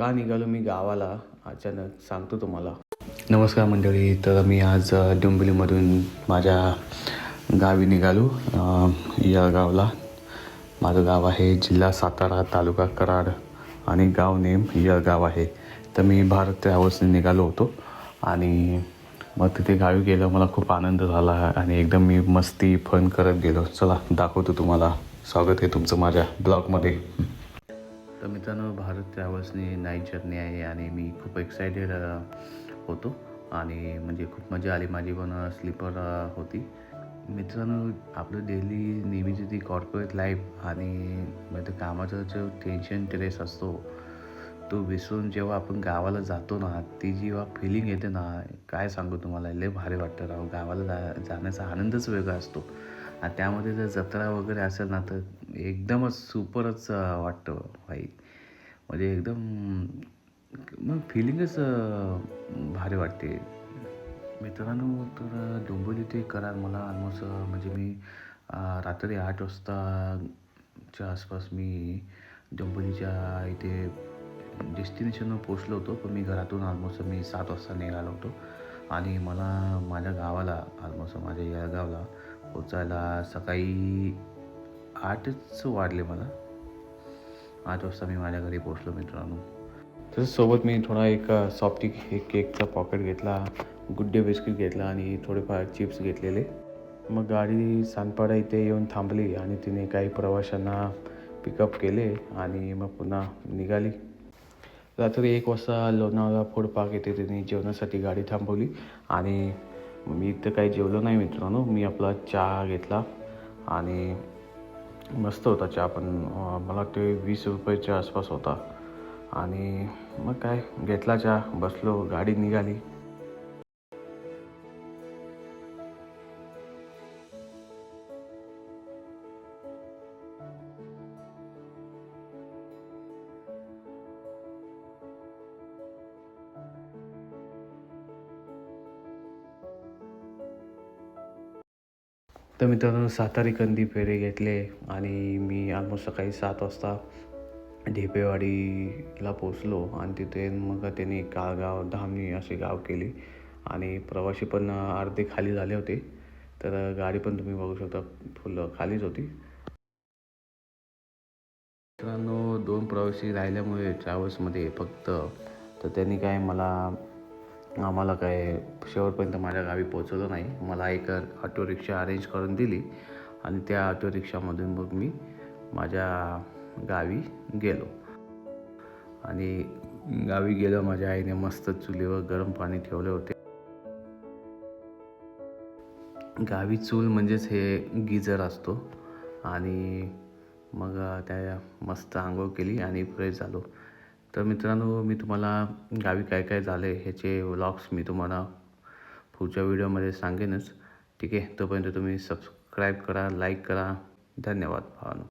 का निघालो मी गावाला अचानक सांगतो तुम्हाला. नमस्कार मंडळी तर मी आज डोंबिवलीमधून माझ्या गावी निघालो यळगावला या गावला. माझं गाव आहे जिल्हा सातारा तालुका कराड आणि गाव नेम यळगाव आहे. तर मी भारत ट्रॅव्हल्सने निघालो होतो आणि मग तिथे गावी गेलं मला खूप आनंद झाला आणि एकदम मी मस्ती फन करत गेलो. चला दाखवतो तुम्हाला. स्वागत आहे तुमचं माझ्या ब्लॉगमध्ये. तर मित्रांनो भारत ट्रॅव्हल्सने नाईट जर्नी आहे आणि मी खूप एक्सायटेड होतो. आणि म्हणजे खूप मजा आली. माझी पण स्लीपर होती. मित्रांनो आपलं डेली नेहमीची ती कॉर्पोरेट लाईफ आणि म्हणजे कामाचा जो टेन्शन ट्रेस असतो तो विसरून जेव्हा आपण गावाला जातो ना ती जेव्हा फिलिंग येते ना काय सांगू तुम्हाला? लय भारी वाटतं राव. गावाला जा जाण्याचा आनंदच वेगळा असतो. आणि त्यामध्ये जर जत्रा वगैरे असेल ना तर एकदमच सुपरच वाटतं भाई. म्हणजे एकदम मग फिलिंगच भारी वाटते. मित्रांनो तर डोंबिवली ते करार मला ऑलमोस्ट म्हणजे मी रात्री आठ वाजताच्या आसपास मी डोंबिवलीच्या इथे डेस्टिनेशनवर पोचलो होतो. पण मी घरातून ऑलमोस्ट मी सात वाजता निघालो होतो. आणि मला माझ्या गावाला ऑलमोस्ट माझ्या या गावाला पोचायला सकाळी आठच वाढले मला. आठ वाजता मी माझ्या घरी पोचलो मित्रांनो. तसंच सोबत मी थोडा एक सॉफ्टी एक केकचा पॉकेट घेतला गुड डे बिस्किट घेतला आणि थोडेफार चिप्स घेतलेले. मग गाडी सानपाडा इथे येऊन थांबली आणि तिने काही प्रवाशांना पिकअप केले आणि मग पुन्हा निघाली. रात्री एक वाजता लोणावळा फूड पार्क येथे तिने जेवणासाठी गाडी थांबवली आणि मी इथं काही जेवलो नाही मित्रांनो. मी आपला चहा घेतला आणि मस्त होता चहा पण. मला वाटते वीस रुपयाच्या आसपास होता. आणि मग काय घेतला चहा बसलो गाडी निघाली. तर मित्रांनो सातारी कंदी फेरे घेतले आणि मी ऑलमोस्ट सकाळी सात वाजता ढेपेवाडीला पोचलो आणि तिथे मग त्यांनी काळगाव धामणी असे गाव केली आणि प्रवासी पण अर्धे खाली झाले होते. तर गाडी पण तुम्ही बघू शकता फुल खालीच होती. मित्रांनो दोन प्रवासी राहिल्यामुळे ट्रॅव्हल्समध्ये फक्त तर त्यांनी काय मला आम्हाला काय शेवटपर्यंत माझ्या गावी पोचवलं नाही. मला एक ऑटो रिक्षा अरेंज करून दिली आणि त्या ऑटो रिक्षामधून मग मी माझ्या गावी गेलो. आणि गावी गेलो माझ्या आईने मस्त चुलीवर गरम पाणी ठेवले होते. गावी चूल म्हणजेच हे गिजर असतो. आणि मग त्या मस्त आंघोळ केली आणि फ्रेश झालो. तर मित्रांनो मी तुम्हाला गावी काय काय झाले ह्याचे व्लॉग्स मी तुम्हाला पुढच्या व्हिडिओमध्ये सांगेनच. ठीक आहे? तोपर्यंत तुम्ही सबस्क्राईब करा लाईक करा. धन्यवाद भावानो.